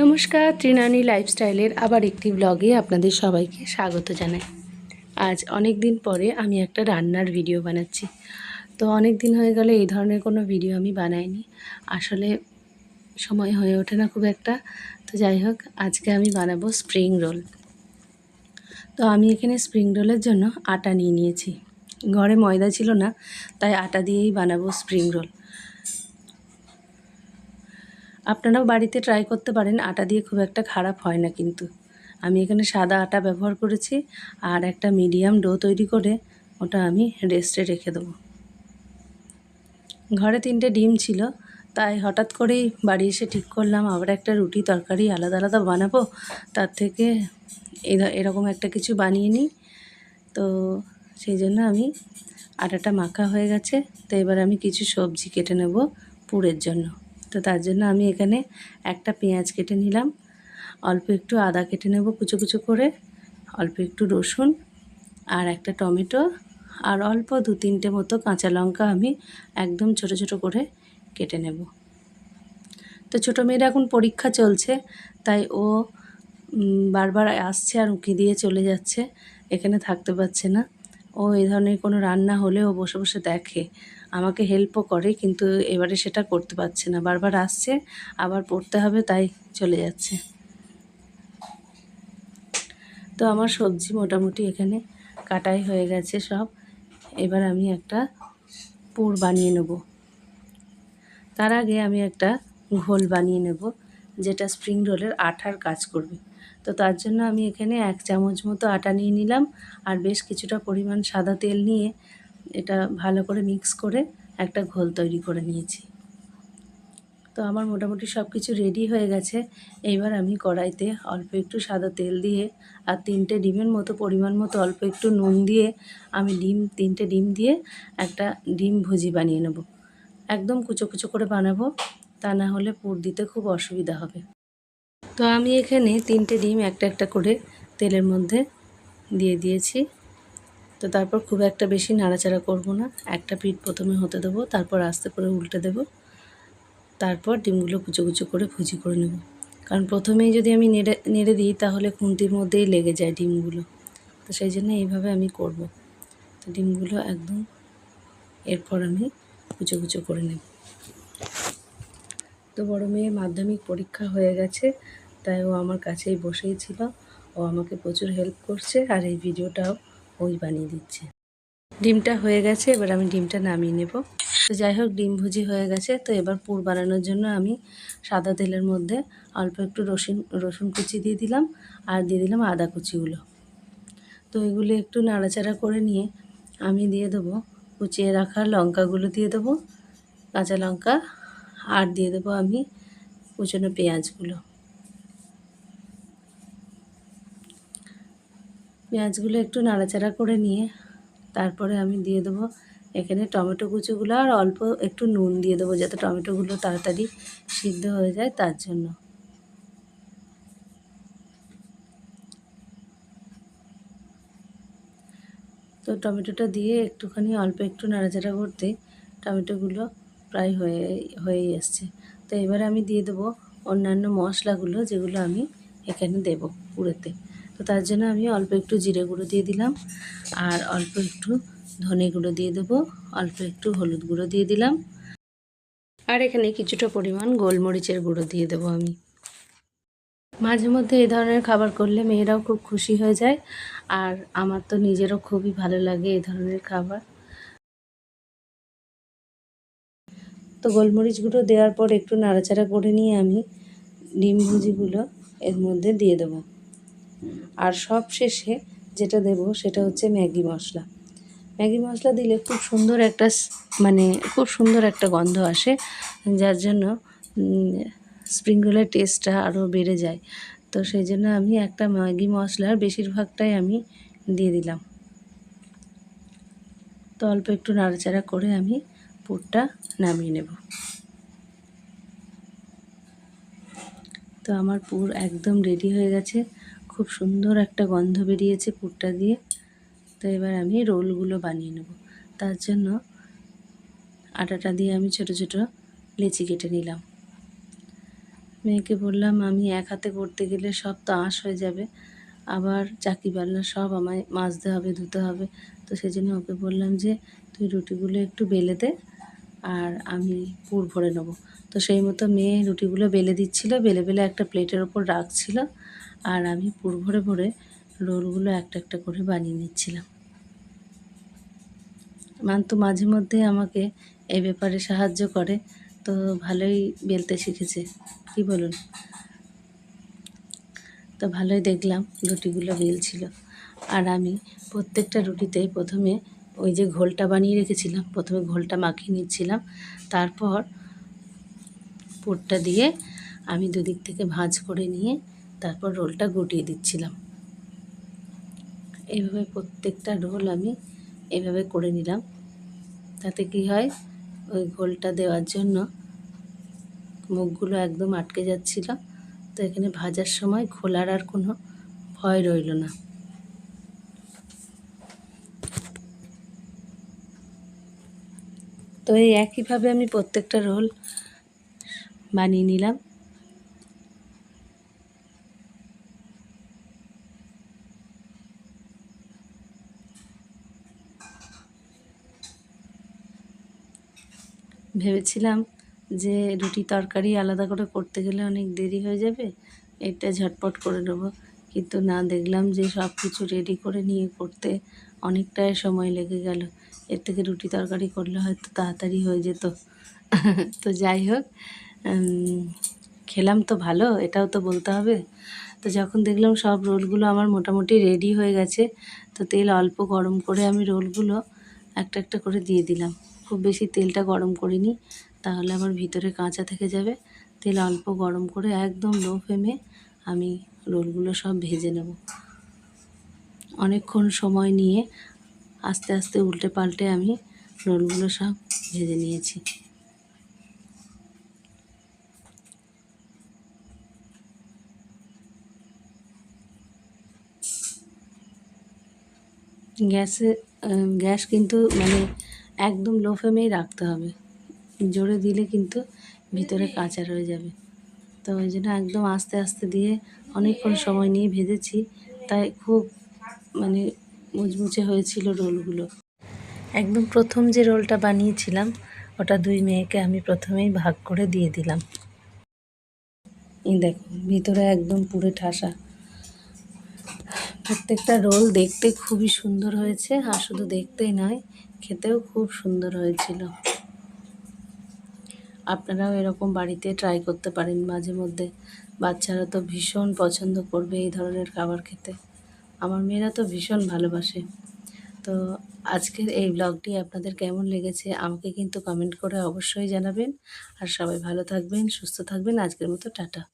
নমস্কার, ত্রিনানি লাইফস্টাইলের আবার একটি ব্লগে আপনাদের সবাইকে স্বাগত জানাই। আজ অনেক দিন পরে আমি একটা রান্নার ভিডিও বানাচ্ছি। তো অনেক দিন হয়ে গেলে, এই ধরনের কোনো ভিডিও আমি বানাইনি। আসলে সময় হয়ে ওঠে না খুব একটা। তো যাই হোক, আজকে আমি বানাবো স্প্রিং রোল তো আমি এখানে স্প্রিং রোলের জন্য আটা নিয়ে নিয়েছি। ঘরে ময়দা ছিল না, তাই আটা দিয়েই বানাবো স্প্রিং রোল আপনারাও বাড়িতে ট্রাই করতে পারেন, আটা দিয়ে খুব একটা খারাপ হয় না কিন্তু। আমি এখানে সাদা আটা ব্যবহার করেছি আর একটা মিডিয়াম ডো তৈরি করে ওটা আমি রেস্টে রেখে দেবো। ঘরে তিনটে ডিম ছিল, তাই হঠাৎ করেই বাড়ি এসে ঠিক করলাম, আবার একটা রুটি তরকারি আলাদা আলাদা বানাবো, তার থেকে এরা- এরকম একটা কিছু বানিয়ে নিই। তো সেই জন্য আমি আটাটা মাখা হয়ে গেছে, তো এবার আমি কিছু সবজি কেটে নেব পুরের জন্য। তো তার জন্য আমি এখানে একটা পেঁয়াজ কেটে নিলাম। অল্প একটু আদা কেটে নেব কুচো কুচো করে। অল্প একটু রসুন আর একটা টমেটো আর অল্প দু তিনটে মতো কাঁচা লঙ্কা আমি একদম ছোট ছোট করে কেটে নেব। তো ছোটো মেয়ের এখন পরীক্ষা চলছে, তাই ও বারবার আসছে আর উঁকি দিয়ে চলে যাচ্ছে। এখানে থাকতে পারছে না। ও এই ধরনের কোনো রান্না হলে ও বসে বসে দেখে। আমাকে হেল্পও করে, কিন্তু এবারে সেটা করতে পারছে না। বারবার আসছে, আবার পড়তে হবে, তাই চলে যাচ্ছে। তো আমার সবজি মোটামুটি এখানে কাটাই হয়ে গেছে সব। এবার আমি একটা পুর বানিয়ে নেব। তার আগে আমি একটা ঘোল বানিয়ে নেব, যেটা স্প্রিং রোলের আঠার কাজ করবে। তো তার জন্য আমি এখানে এক চামচ মতো আটা নিয়ে নিলাম, আর বেশ কিছুটা পরিমাণ সাদা তেল নিয়ে এটা ভালো করে মিক্স করে একটা ঘোল তৈরি করে নিয়েছি। তো আমার মোটামুটি সব কিছু রেডি হয়ে গেছে। এইবার আমি কড়াইতে অল্প একটু সাদা তেল দিয়ে আর তিনটে ডিমের মতো পরিমাণ মতো অল্প একটু নুন দিয়ে আমি ডিম, তিনটে ডিম দিয়ে একটা ডিম ভুজি বানিয়ে নেব। একদম কুচো কুচো করে বানাবো, তা না হলে পুর দিতে খুব অসুবিধা হবে। তো আমি এখানে তিনটে ডিম একটা একটা করে তেলের মধ্যে দিয়ে দিয়েছি। তো তারপর খুব একটা বেশি নাড়াচাড়া করব না। একটা পিঠ প্রথমে হতে দেবো, তারপর আস্তে করে উল্টে দেবো। তারপর ডিমগুলো কুচো কুচো করে ভুজি করে নেব। কারণ প্রথমেই যদি আমি নেড়ে নেড়ে দিই, তাহলে খুন্তির মধ্যেই লেগে যায় ডিমগুলো। তো সেই জন্য এইভাবে আমি করব। তো ডিমগুলো একদম এরপর আমি কুচো কুচো করে নেব। তো বড় মেয়ের মাধ্যমিক পরীক্ষা হয়ে গেছে, তাই ও আমার কাছেই বসেই ছিল। ও আমাকে প্রচুর হেল্প করছে, আর এই ভিডিওটাও ওই বানিয়ে দিচ্ছে। ডিমটা হয়ে গেছে, এবার আমি ডিমটা নামিয়ে নেব। তো যাই হোক, ডিম ভুজি হয়ে গেছে। তো এবার পুর বানানোর জন্য আমি সাদা তেলের মধ্যে অল্প একটু রসুন রসুন কুচি দিয়ে দিলাম আর দিয়ে দিলাম আদা কুচিগুলো। তো এগুলো একটু নাড়াচাড়া করে নিয়ে আমি দিয়ে দেবো, কুচিয়ে রাখা লঙ্কাগুলো দিয়ে দেবো, কাঁচা লঙ্কা, আর দিয়ে দেবো আমি কুচনো পেঁয়াজগুলো। পেঁয়াজগুলো একটু নাড়াচাড়া করে নিয়ে তারপরে আমি দিয়ে দেবো এখানে টমেটো কুচোগুলো আর অল্প একটু নুন দিয়ে দেবো যাতে টমেটোগুলো তাড়াতাড়ি সিদ্ধ হয়ে যায় তার জন্য। তো টমেটোটা দিয়ে একটুখানি অল্প একটু নাড়াচাড়া করতে টমেটোগুলো প্রায় হয়ে, হয়েই এসছে তো এবারে আমি দিয়ে দেবো অন্যান্য মশলাগুলো যেগুলো আমি এখানে দেব পুরেতে। তো তার জন্য আমি অল্প একটু জিরে গুঁড়ো দিয়ে দিলাম আর অল্প একটু ধনে গুঁড়ো দিয়ে দেবো, অল্প একটু হলুদ গুঁড়ো দিয়ে দিলাম। আর এখানে কিছুটা পরিমাণ গোলমরিচের গুঁড়ো দিয়ে দেবো আমি। মাঝে মধ্যে এই ধরনের খাবার করলে মেয়েরাও খুব খুশি হয়ে যায় আর আমার তো নিজেরও খুবই ভালো লাগে এই ধরনের খাবার। তো গোলমরিচ গুঁড়ো দেওয়ার পর একটু নাড়াচাড়া করে নিয়ে আমি ডিম ভুজিগুলো এর মধ্যে দিয়ে দেবো। আর সব শেষে যেটা দেব সেটা হচ্ছে ম্যাগি মশলা। ম্যাগি মশলা দিলে খুব সুন্দর একটা মানে খুব সুন্দর একটা গন্ধ আসে, যার জন্য স্প্রিং রোলের টেস্টটা আরও বেড়ে যায়। তো সেই জন্য আমি একটা ম্যাগি মশলার বেশিরভাগটাই আমি দিয়ে দিলাম। তো অল্প একটু নাড়াচাড়া করে আমি পুরটা নামিয়ে নেব। তো আমার পুর একদম রেডি হয়ে গেছে। খুব সুন্দর একটা গন্ধ বেরিয়েছে পুরটা দিয়ে। তো এবার আমি রোলগুলো বানিয়ে নেব। তার জন্য আটাটা দিয়ে আমি ছোট ছোট লেচি কেটে নিলাম। মেয়েকে বললাম, আমি এক হাতে করতে গেলে সব তো আঁশ হয়ে যাবে। আবার চাকি বাল্লা সব আমায় মাজতে হবে, ধুতে হবে। তো সেই জন্য ওকে বললাম যে, তুই রুটিগুলো একটু বেলে দে আর আমি পুর ভরে নেব। তো সেই মতো মেয়ে রুটিগুলো বেলে দিচ্ছিল। বেলে বেলে একটা প্লেটের ওপর রাখছিল। আর আমি পুর ভরে ভরে রোলগুলো একটা একটা করে বানিয়ে নিচ্ছিলাম। মান্তু মাঝে মধ্যে আমাকে এই ব্যাপারে সাহায্য করে, তো ভালোই বেলতে শিখেছে। কি বলুন? তো ভালোই দেখলাম রুটিগুলো বেলছিল। আর আমি প্রত্যেকটা রুটিতে প্রথমে ওই যে ঘোলটা বানিয়ে রেখেছিলাম, প্রথমে ঘোলটা মাখিয়ে নিচ্ছিলাম। তারপর পুরটা দিয়ে আমি দুদিক থেকে ভাঁজ করে নিয়ে তারপর রোলটা গুটিয়ে দিচ্ছিলাম। এইভাবে প্রত্যেকটা রোল আমি এইভাবে করে নিলাম। তাতে কি হয়, ওই ঘোলটা দেওয়ার জন্য মুখগুলো একদম আটকে যাচ্ছিল। তো এখানে ভাজার সময় খোলার আর কোনো ভয় রইল না। তো এই একইভাবে আমি প্রত্যেকটা রোল বানিয়ে নিলাম। ভেবেছিলাম যে রুটি তরকারি আলাদা করে করতে গেলে অনেক দেরি হয়ে যাবে, এটা ঝটপট করে নেব। কিন্তু না, দেখলাম যে সব কিছু রেডি করে নিয়ে করতে অনেকটাই সময় লেগে গেল। এর থেকে রুটি তরকারি করলে হয়তো তাড়াতাড়ি হয়ে যেত। তো যাই হোক খেলাম তো ভালো, এটাও তো বলতে হবে। তো যখন দেখলাম সব রোলগুলো আমার মোটামুটি রেডি হয়ে গেছে, তো তেল অল্প গরম করে আমি রোলগুলো একটা একটা করে দিয়ে দিলাম। খুব বেশি তেলটা গরম করিনি, তাহলে আমার ভিতরে কাঁচা থেকে যাবে। তেল অল্প গরম করে একদম লো ফ্লেমে আমি রোলগুলো সব ভেজে নেব। অনেকক্ষণ সময় নিয়ে আস্তে আস্তে উল্টে পাল্টে আমি রোলগুলো সব ভেজে নিয়েছি। গ্যাসে গ্যাস কিন্তু মানে একদম লো ফ্লেমেই রাখতে হবে। জোরে দিলে কিন্তু ভিতরে কাঁচা রয়ে যাবে। তো ওই জন্য একদম আস্তে আস্তে দিয়ে অনেকক্ষণ সময় নিয়ে ভেজেছি। তাই খুব মানে মুচমুচে হয়েছিল রোলগুলো একদম প্রথম যে রোলটা বানিয়েছিলাম, ওটা দুই মেয়েকে আমি প্রথমেই ভাগ করে দিয়ে দিলাম। এই দেখো, ভিতরে একদম পুরে ঠাসা। প্রত্যেকটা রোল দেখতে খুবই সুন্দর হয়েছে, আর শুধু দেখতেই নয়, খেতেও খুব সুন্দর হয়েছিল। আপনারাও এরকম বাড়িতে ট্রাই করতে পারেন মাঝে মধ্যে। বাচ্চারা তো ভীষণ পছন্দ করবে এই ধরনের খাবার খেতে। আমার মেয়েরা তো ভীষণ ভালোবাসে। তো আজকের এই ব্লগটি আপনাদের কেমন লেগেছে আমাকে কিন্তু কমেন্ট করে অবশ্যই জানাবেন। আর সবাই ভালো থাকবেন, সুস্থ থাকবেন। আজকের মতো টাটা।